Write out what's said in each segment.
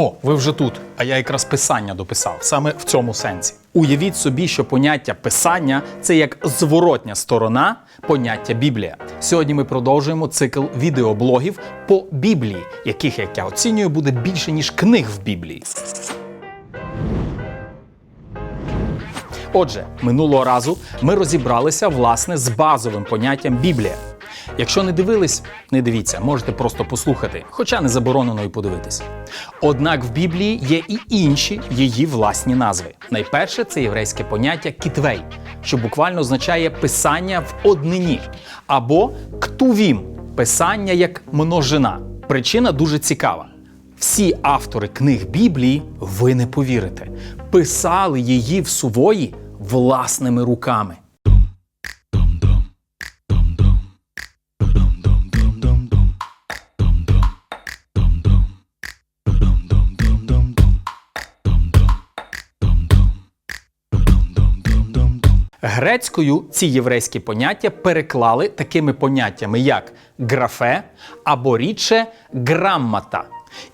О, ви вже тут. А я якраз писання дописав саме в цьому сенсі. Уявіть собі, що поняття писання це як зворотня сторона поняття Біблія. Сьогодні ми продовжуємо цикл відеоблогів по Біблії, яких, як я оцінюю, буде більше ніж книг в Біблії. Отже, минулого разу ми розібралися власне з базовим поняттям Біблія. Якщо не дивились, не дивіться, можете просто послухати, хоча не заборонено і подивитись. Однак в Біблії є і інші її власні назви. Найперше це єврейське поняття кітвей, що буквально означає писання в однині, або ктувім писання як множина. Причина дуже цікава. Всі автори книг Біблії, ви не повірите, писали її в сувої власними руками. Грецькою ці єврейські поняття переклали такими поняттями, як графе або рідше граммата.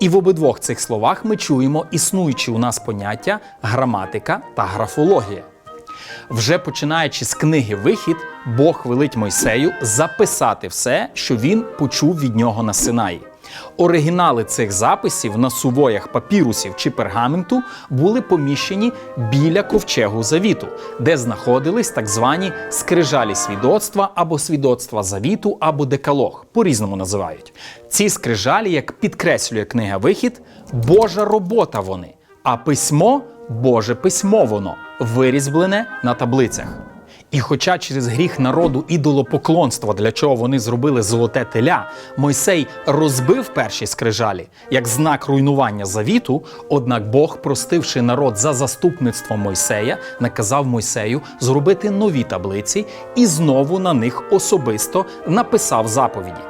І в обидвох цих словах ми чуємо існуючі у нас поняття граматика та графологія. Вже починаючи з книги Вихід, Бог велить Мойсею записати все, що він почув від нього на Синаї. Оригінали цих записів на сувоях папірусів чи пергаменту були поміщені біля ковчегу завіту, де знаходились так звані скрижалі свідоцтва або свідоцтва завіту, або декалог, по-різному називають. Ці скрижалі, як підкреслює книга Вихід, Божа робота вони, а письмо Боже письмо воно, вирізблене на таблицях. І хоча через гріх народу ідолопоклонства, для чого вони зробили золоте теля, Мойсей розбив перші скрижалі як знак руйнування завіту, однак Бог, простивши народ за заступництвом Мойсея, наказав Мойсею зробити нові таблиці і знову на них особисто написав заповіді.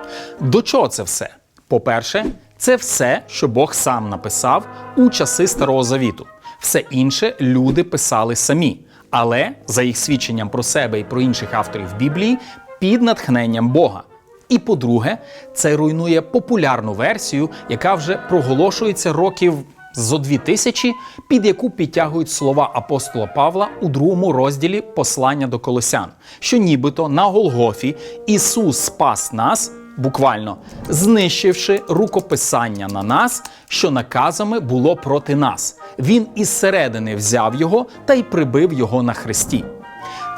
До чого це все? По-перше, це все, що Бог сам написав у часи Старого Завіту. Все інше люди писали самі але за їх свідченням про себе і про інших авторів Біблії під натхненням Бога. І по-друге, це руйнує популярну версію, яка вже проголошується років зо дві тисячі, під яку підтягують слова апостола Павла у другому розділі послання до Колосян, що нібито на Голгофі Ісус спас нас. Буквально знищивши рукописання на нас, що наказами було проти нас. Він із середини взяв його та й прибив його на хресті.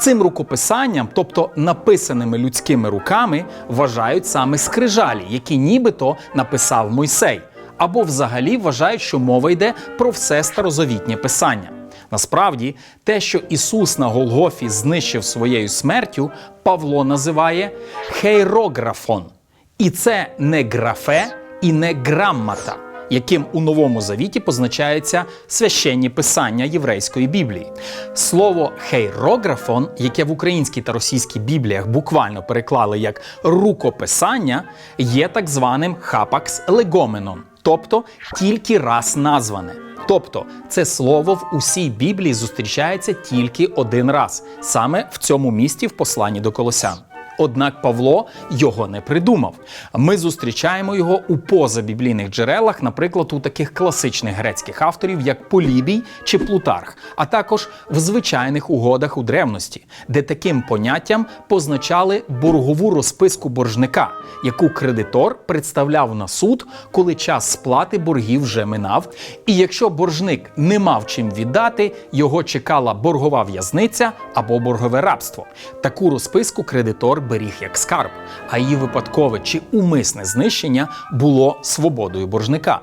Цим рукописанням, тобто написаними людськими руками, вважають саме скрижалі, які нібито написав Мойсей, або взагалі вважають, що мова йде про все старозавітнє писання. Насправді, те, що Ісус на Голгофі знищив своєю смертю, Павло називає хейрографон. І це не графе і не граммата, яким у Новому Завіті позначаються священні писання єврейської Біблії. Слово хейрографон, яке в українській та російській бібліях буквально переклали як рукописання, є так званим хапакс легоменон, тобто тільки раз назване. Тобто це слово в усій Біблії зустрічається тільки один раз, саме в цьому місті в посланні до Колосян. Однак Павло його не придумав. Ми зустрічаємо його у позабіблійних джерелах, наприклад, у таких класичних грецьких авторів, як Полібій чи Плутарх, а також в звичайних угодах у древності, де таким поняттям позначали боргову розписку боржника, яку кредитор представляв на суд, коли час сплати боргів вже минав. І якщо боржник не мав чим віддати, його чекала боргова в'язниця або боргове рабство. Таку розписку кредитор беріг як скарб, а її випадкове чи умисне знищення було свободою боржника.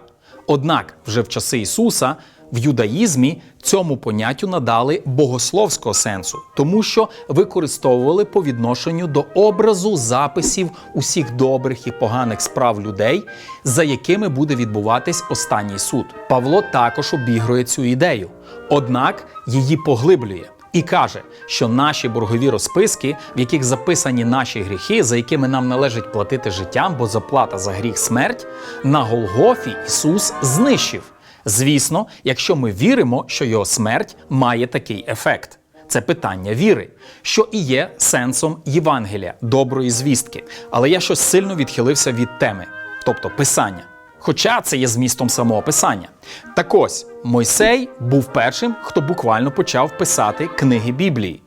Однак вже в часи Ісуса в юдаїзмі цьому поняттю надали богословського сенсу, тому що використовували по відношенню до образу записів усіх добрих і поганих справ людей, за якими буде відбуватись останній суд. Павло також обігрує цю ідею, однак її поглиблює. І каже, що наші боргові розписки, в яких записані наші гріхи, за якими нам належить платити життям, бо заплата за гріх смерть, на Голгофі Ісус знищив. Звісно, якщо ми віримо, що його смерть має такий ефект. Це питання віри, що і є сенсом Євангелія, доброї звістки. Але я щось сильно відхилився від теми, тобто писання. Хоча це є змістом самого писання. Так ось Мойсей був першим, хто буквально почав писати книги Біблії.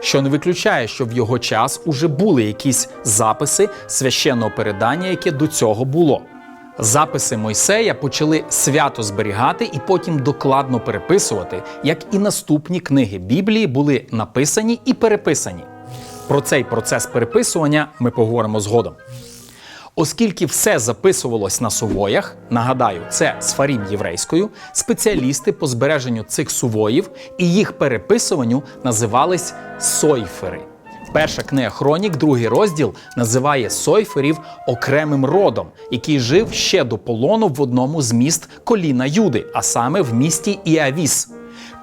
Що не виключає, що в його час уже були якісь записи священного передання, яке до цього було. Записи Мойсея почали свято зберігати і потім докладно переписувати, як і наступні книги Біблії були написані і переписані. Про цей процес переписування ми поговоримо згодом. Оскільки все записувалось на сувоях, нагадаю, це сфарім єврейською, спеціалісти по збереженню цих сувоїв і їх переписуванню називались сойфери. Перша книга Хронік, другий розділ, називає сойферів окремим родом, який жив ще до полону в одному з міст коліна Юди, а саме в місті Іавіс.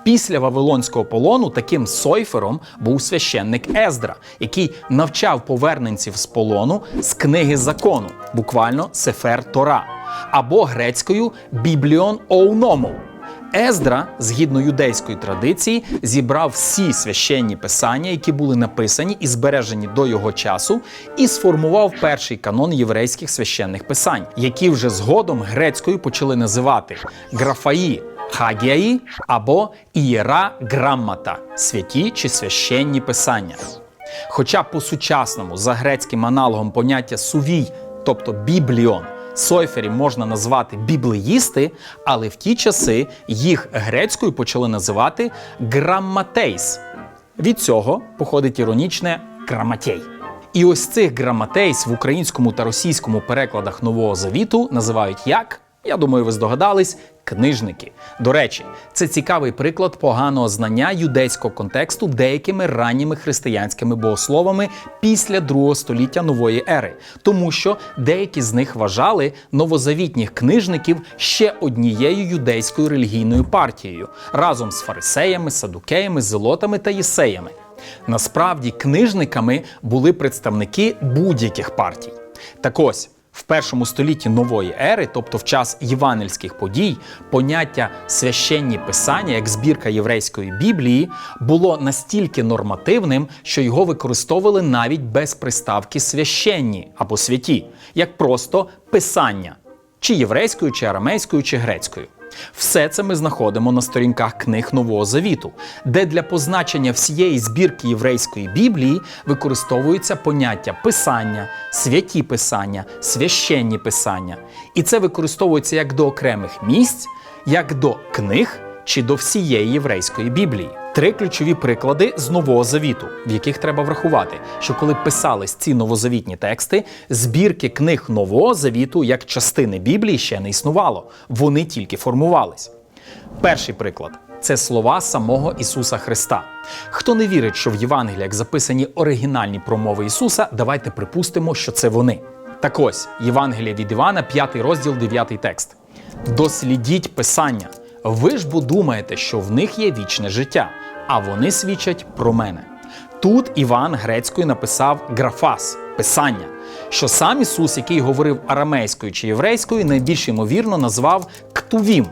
Після Вавилонського полону таким сойфером був священник Ездра, який навчав поверненців з полону з книги закону, буквально Сефер Тора, або грецькою Бібліон Оуному. Ездра, згідно юдейської традиції, зібрав всі священні писання, які були написані і збережені до його часу, і сформував перший канон єврейських священних писань, які вже згодом грецькою почали називати графаї. Хагіаї або ієра граммата святі чи священні писання. Хоча по-сучасному за грецьким аналогом поняття сувій, тобто бібліон, сойферів можна назвати біблеїсти, але в ті часи їх грецькою почали називати грамматейс. Від цього походить іронічне граматей. І ось цих граматейс в українському та російському перекладах Нового Завіту називають як? Я думаю, ви здогадались книжники. До речі, це цікавий приклад поганого знання юдейського контексту деякими ранніми християнськими богословами після другого століття нової ери, тому що деякі з них вважали новозавітніх книжників ще однією юдейською релігійною партією разом з фарисеями, садукеями, зелотами та єсеями. Насправді, книжниками були представники будь-яких партій. Так ось. В першому столітті нової ери, тобто в час євангельських подій, поняття священні писання як збірка єврейської біблії було настільки нормативним, що його використовували навіть без приставки священні або святі, як просто писання, чи єврейською, чи арамейською, чи грецькою. Все це ми знаходимо на сторінках книг Нового Завіту, де для позначення всієї збірки єврейської Біблії використовується поняття писання, святі писання, священні писання. І це використовується як до окремих місць, як до книг чи до всієї єврейської Біблії. Три ключові приклади з Нового Завіту, в яких треба врахувати, що коли писались ці новозавітні тексти, збірки книг Нового Завіту як частини Біблії ще не існувало, вони тільки формувались. Перший приклад це слова самого Ісуса Христа. Хто не вірить, що в Євангеліях записані оригінальні промови Ісуса, давайте припустимо, що це вони. Так ось, Євангелія від Івана, 5 розділ, 9 текст. Дослідіть Писання. Ви ж бо думаєте, що в них є вічне життя, а вони свідчать про мене. Тут Іван грецькою написав графас писання, що сам Ісус, який говорив арамейською чи єврейською, найбільш ймовірно назвав ктувім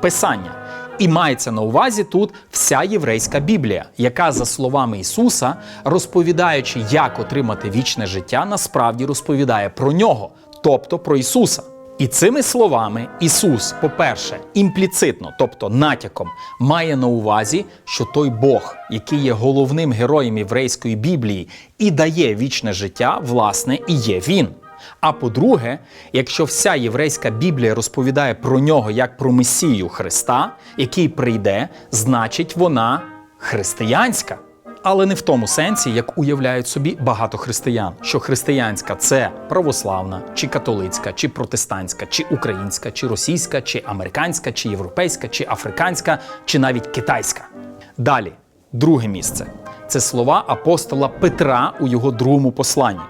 писання. І мається на увазі тут вся єврейська Біблія, яка, за словами Ісуса, розповідаючи, як отримати вічне життя, насправді розповідає про нього, тобто про Ісуса. І цими словами Ісус, по-перше, імпліцитно, тобто натяком, має на увазі, що той Бог, який є головним героєм єврейської Біблії і дає вічне життя, власне, і є він. А по-друге, якщо вся єврейська Біблія розповідає про нього як про Месію Христа, який прийде, значить вона християнська. Але не в тому сенсі, як уявляють собі багато християн, що християнська це православна, чи католицька, чи протестантська, чи українська, чи російська, чи американська, чи європейська, чи африканська, чи навіть китайська. Далі, друге місце це слова апостола Петра у його другому посланні.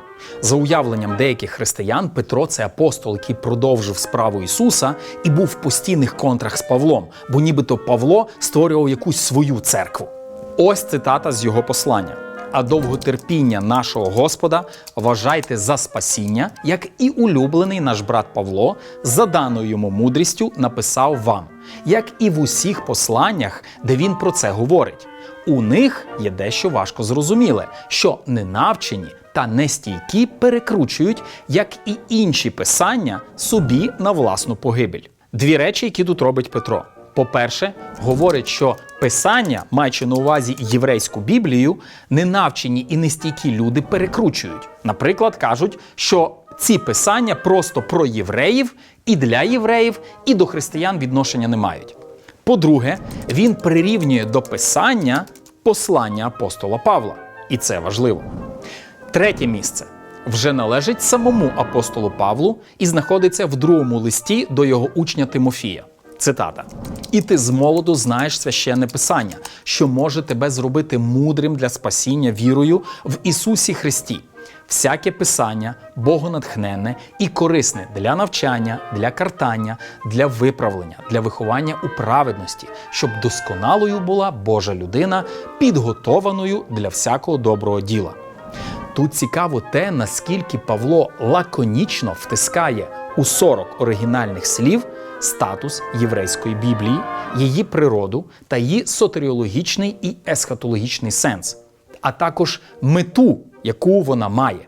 За уявленням деяких християн, Петро це апостол, який продовжив справу Ісуса і був в постійних контрах з Павлом, бо нібито Павло створював якусь свою церкву. Ось цитата з його послання. А довготерпіння нашого Господа вважайте за спасіння, як і улюблений наш брат Павло, за даною йому мудрістю написав вам, як і в усіх посланнях, де він про це говорить. У них є дещо важко зрозуміле, що ненавчені, та нестійкі перекручують, як і інші писання, собі на власну погибель. Дві речі, які тут робить Петро. По-перше, говорить, що писання, маючи на увазі єврейську Біблію, ненавчені і нестійкі люди перекручують. Наприклад, кажуть, що ці писання просто про євреїв і для євреїв, і до християн відношення не мають. По-друге, він прирівнює до писання послання апостола Павла, і це важливо. Третє місце вже належить самому апостолу Павлу і знаходиться в другому листі до його учня Тимофія. Цитата: І ти з молоду знаєш священне писання, що може тебе зробити мудрим для спасіння вірою в Ісусі Христі. Всяке писання богонатхненне і корисне для навчання, для картання, для виправлення, для виховання у праведності, щоб досконалою була Божа людина, підготованою для всякого доброго діла. Тут цікаво те, наскільки Павло лаконічно втискає у 40 оригінальних слів статус єврейської Біблії, її природу та її сотеріологічний і есхатологічний сенс, а також мету, яку вона має.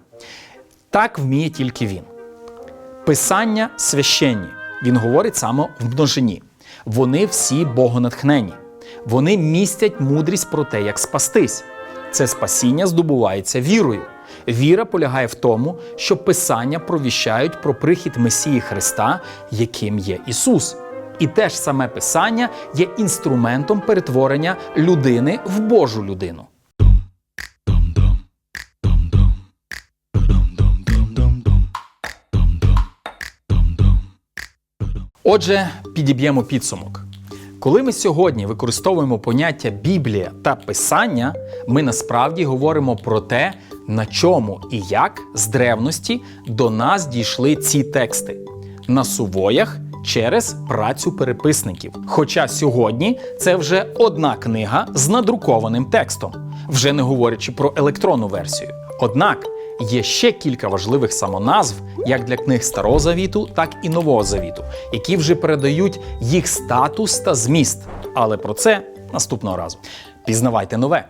Так вміє тільки він. Писання священні. Він говорить саме в множині. Вони всі богонатхнені. Вони містять мудрість про те, як спастись. Це спасіння здобувається вірою. Віра полягає в тому, що Писання провіщають про прихід Месії Христа, яким є Ісус. І те ж саме Писання є інструментом перетворення людини в Божу людину. Отже, підіб'ємо підсумок. Коли ми сьогодні використовуємо поняття Біблія та Писання, ми насправді говоримо про те, на чому і як з древності до нас дійшли ці тексти на сувоях через працю переписників. Хоча сьогодні це вже одна книга з надрукованим текстом, вже не говорячи про електронну версію. Однак є ще кілька важливих самоназв, як для книг Старого Завіту, так і Нового Завіту, які вже передають їх статус та зміст. Але про це наступного разу. Пізнавайте нове.